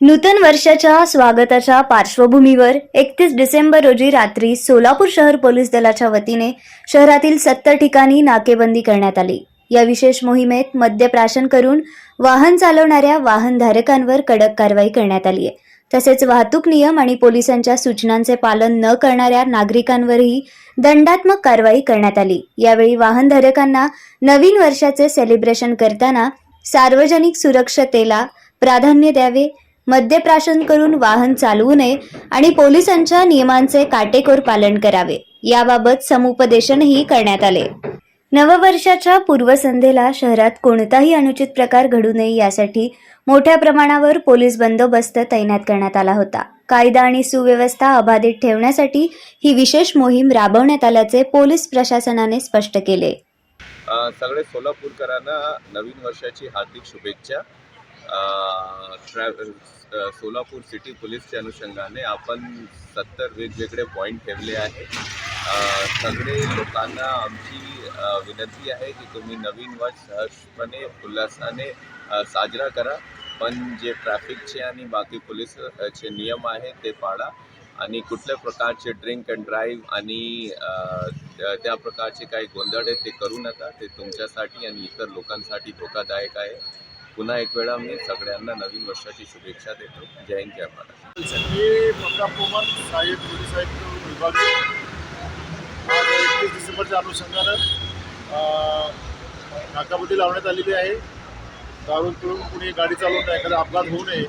नूतन वर्षाच्या स्वागताच्या पार्श्वभूमीवर एकतीस डिसेंबर रोजी रात्री सोलापूर शहर पोलीस दलाच्या वतीने शहरातील सत्तर ठिकाणी नाकेबंदी करण्यात आली. या विशेष मोहिमेत मद्यप्राशन करून वाहन चालवणाऱ्या वाहनधारकांवर कडक कारवाई करण्यात आली आहे. तसेच वाहतूक नियम आणि पोलिसांच्या सूचनांचे पालन न करणाऱ्या नागरिकांवरही दंडात्मक कारवाई करण्यात आली. यावेळी वाहनधारकांना नवीन वर्षाचे सेलिब्रेशन करताना सार्वजनिक सुरक्षतेला प्राधान्य द्यावे मद्यप्राशन करून वाहन चालवू नये आणि पोलिसांच्या नियमांचे काटेकोर पालन करावे. याबाबत समुपदेशनही करण्यात आले. नववर्षाच्या पूर्वसंध्येला शहरात कोणताही अनुचित प्रकार घडू नये यासाठी मोठ्या प्रमाणावर पोलीस बंदोबस्त तैनात करण्यात आला होता. कायदा आणि सुव्यवस्था अबाधित ठेवण्यासाठी ही विशेष मोहीम राबवण्यात आल्याचे पोलीस प्रशासनाने स्पष्ट केले. सगळे सोलापूरकरांना नवीन वर्षाची हार्दिक शुभेच्छा. अ, सोलापूर सिटी पोलीसच्या अनुषंगाने आपण सत्तर वेगवेगळे पॉईंट ठेवले आहे. सगळे लोकांना आमची विनंती आहे की तुम्ही नवीन वर्ष सहजपणे उल्हासाने साजरा करा. पण जे ट्रॅफिकचे आणि बाकी पोलीसचे नियम आहे ते पाळा. आणि कुठल्या प्रकारचे ड्रिंक अँड ड्राईव्ह आणि त्या त्या प्रकारचे काही गोंधळ आहे ते करू नका. ते तुमच्यासाठी आणि इतर लोकांसाठी धोकादायक आहे. पुन्हा एक वेळा मी सगळ्यांना नवीन वर्षाची शुभेच्छा देतो. जय हिंद जय महाराष्ट्र मी मक्का पोमन सहाय्यक पोलीस आयुक्त विभाग. एकतीस डिसेंबरच्या अनुषंगानं अं, नाकाबंदी लावण्यात आलेली आहे. दारून तुळून कुणी गाडी चालवून एखादा अपघात होऊ नये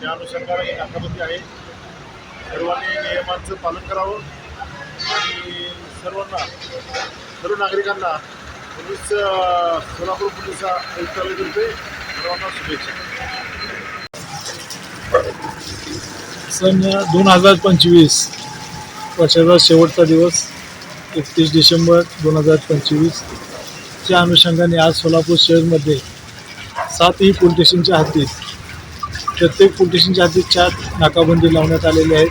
त्या अनुषंगानं ही नाकाबंदी आहे. सर्वांनी नियमांचं पालन करावं आणि सर्वांना सर्व नागरिकांना पोलीस सोलापूर पोलीस आयुक्तालयातर्फे सर्वांना शुभेच्छा सन दोन हजार पंचवीस वर्षाचा शेवटचा दिवस एकतीस डिसेंबर दोन हजार पंचवीसच्या अनुषंगाने आज सोलापूर शहरमध्ये सातही पोलीस स्टेशनच्या हद्दीत प्रत्येक पोलीस स्टेशनच्या हद्दीत चार नाकाबंदी लावण्यात आलेली आहेत.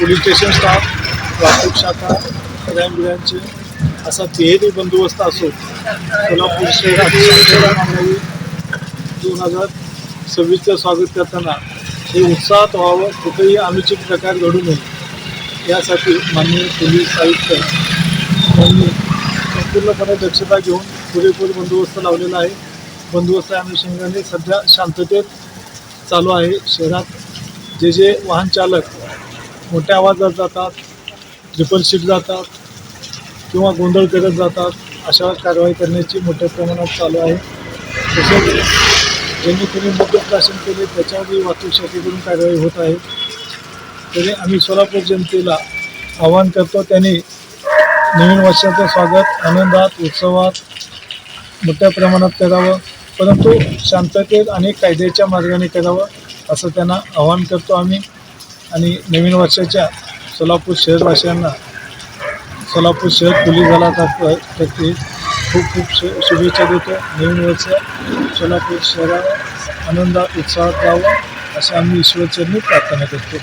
पोलीस स्टेशन स्टाफ वाहतूक शाखा क्राईम ब्रँच असा तिहेरी बंदोबस्त असून सोलापूर शहरात दोन हजार सव्वीसचं स्वागत करताना हे उत्साहात व्हावं कुठेही अनुचित प्रकार घडू नये. यासाठी माननीय पोलीस आयुक्त यांनी संपूर्णपणे दक्षता घेऊन पुरेपूर बंदोबस्त लावलेला आहे. बंदोबस्त अनुषंगाने सध्या शांततेत चालू आहे शहरात. जे जे वाहन चालक मोठ्या आवाजात जातात ट्रिपल सीट जातात किंवा गोंधळ करत जातात अशा कारवाई करण्याची मोठ्या प्रमाणात चालू आहे. तसेच ज्यांनी कोणी मद्यप्राशन केले त्याच्यावरही वाहतूक शाखेकडून कारवाई होत आहे. तरी आम्ही सोलापूर जनतेला आवाहन करतो त्यांनी नवीन वर्षाचं स्वागत आनंदात उत्सवात मोठ्या प्रमाणात करावं परंतु शांततेत आणि कायद्याच्या मार्गाने करावं असं त्यांना आवाहन करतो आम्ही. आणि नवीन वर्षाच्या सोलापूर शहरवासियांना सोलापूर शहर पोलीस दलातर्फे खूप खूप शु शुभेच्छा देतो. नवीन वर्ष सोलापूर शहरावर आनंदात उत्साहात राहावं असं आम्ही ईश्वरचरणी प्रार्थना करतो.